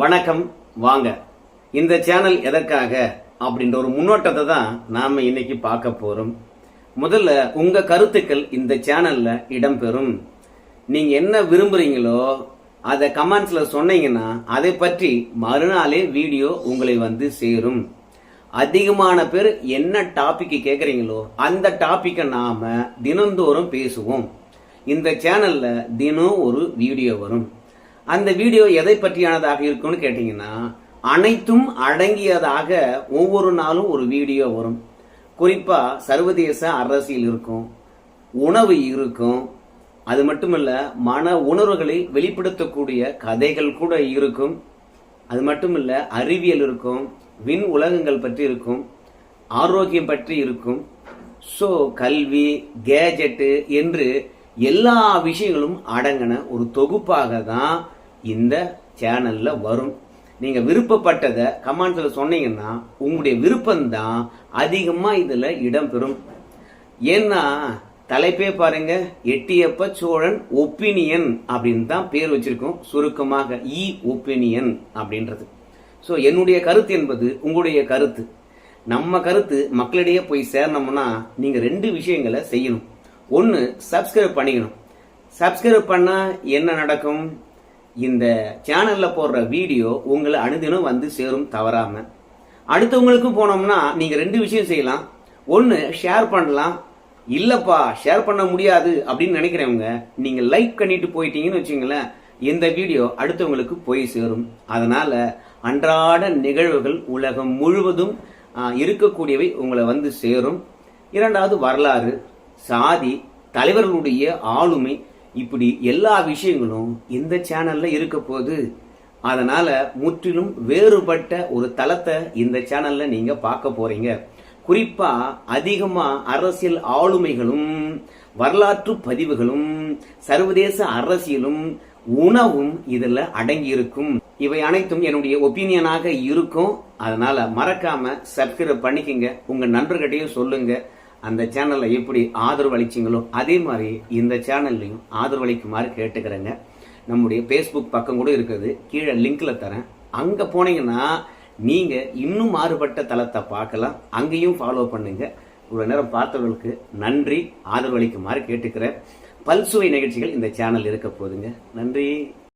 வணக்கம் வாங்க. இந்த சேனல் எதற்காக அப்படின்ற ஒரு முன்னோட்டத்தை தான் நாம இன்னைக்கு பார்க்க போறோம். முதல்ல உங்க கருத்துக்கள் இந்த சேனல்ல இடம்பெறும். நீங்க என்ன விரும்புறீங்களோ அதை கமெண்ட்ஸில் சொன்னீங்கன்னா அதை பற்றி மறுநாளே வீடியோ உங்களை வந்து சேரும். அதிகமான பேர் என்ன டாபிக் கேட்குறீங்களோ அந்த டாப்பிக்கை நாம் தினந்தோறும் பேசுவோம். இந்த சேனலில் தினம் ஒரு வீடியோ வரும். அந்த வீடியோ எதை பற்றியானதாக இருக்கும்னு கேட்டிங்கன்னா அனைத்தும் அடங்கியதாக ஒவ்வொரு நாளும் ஒரு வீடியோ வரும். குறிப்பாக சர்வதேச அரசியல் இருக்கும் உணவு இருக்கும் அது மட்டுமல்ல மன உணர்வுகளை வெளிப்படுத்தக்கூடிய கதைகள் கூட இருக்கும். அது மட்டுமல்ல அறிவியல் இருக்கும் விண் உலகங்கள் பற்றி இருக்கும் ஆரோக்கியம் பற்றி இருக்கும். ஸோ கல்வி கேஜெட்டு என்று எல்லா விஷயங்களும் அடங்கின ஒரு தொகுப்பாக தான் இந்த சேனலில் வரும். நீங்கள் விருப்பப்பட்டதை கமெண்ட்ஸில் சொன்னீங்கன்னா உங்களுடைய விருப்பம்தான் அதிகமாக இதில் இடம்பெறும். ஏன்னா தலைப்பே பாருங்க எட்டியப்ப சோழன் ஒப்பீனியன் அப்படின்னு தான் பேர் வச்சிருக்கோம். சுருக்கமாக இ ஒப்பீனியன் அப்படின்றது. ஸோ என்னுடைய கருத்து என்பது உங்களுடைய கருத்து. நம்ம கருத்து மக்களிடையே போய் சேரணும்னா நீங்கள் ரெண்டு விஷயங்களை செய்யணும். ஒன்று சப்ஸ்கிரைப் பண்ணிக்கணும். சப்ஸ்கிரைப் பண்ணால் என்ன நடக்கும்? இந்த சேனலில் போடுற வீடியோ உங்களை அனுதினம் வந்து சேரும் தவறாமல் அடுத்தவங்களுக்கும் போனோம்னா நீங்கள் ரெண்டு விஷயம் செய்யலாம். ஒன்று ஷேர் பண்ணலாம். இல்லைப்பா ஷேர் பண்ண முடியாது அப்படின்னு நினைக்கிறவங்க நீங்கள் லைக் பண்ணிட்டு போயிட்டீங்கன்னு வச்சுங்களேன் இந்த வீடியோ அடுத்தவங்களுக்கு போய் சேரும். அதனால் அன்றாட நிகழ்வுகள் உலகம் முழுவதும் இருக்கக்கூடியவை உங்களை வந்து சேரும். இரண்டாவது வரலாறு. சாதி தலைவர்களுடைய ஆளுமை இப்படி எல்லா விஷயங்களும் இந்த சேனல்ல இருக்க போகுது. அதனால முற்றிலும் வேறுபட்ட ஒரு தளத்தை இந்த சேனல்ல நீங்க பார்க்க போறீங்க. குறிப்பா அதிகமா அரசியல் ஆளுமைகளும் வரலாற்று பதிவுகளும் சர்வதேச அரசியலும் உணவும் இதுல அடங்கி இருக்கும் இவை அனைத்தும் என்னுடைய ஒப்பீனியனாக இருக்கும். அதனால மறக்காம சப்ஸ்கிரைப் பண்ணிக்கங்க. உங்க நண்பர்கிட்டையும் சொல்லுங்க. அந்த சேனலில் எப்படி ஆதரவு அளிச்சிங்களோ அதே மாதிரி இந்த சேனல்லையும் ஆதரவு அளிக்குமாறு கேட்டுக்கிறேங்க. நம்முடைய ஃபேஸ்புக் பக்கம் கூட இருக்குது. கீழே லிங்கில் தரேன். அங்கே போனீங்கன்னா நீங்கள் இன்னும் மாறுபட்ட தளத்தை பார்க்கலாம். அங்கேயும் ஃபாலோ பண்ணுங்கள் இவ்வளோ நேரம் பார்த்தவர்களுக்கு நன்றி. ஆதரவு அளிக்குமாறு கேட்டுக்கிறேன். பல்சுவை நிகழ்ச்சிகள் இந்த சேனல் இருக்க போகுதுங்க நன்றி.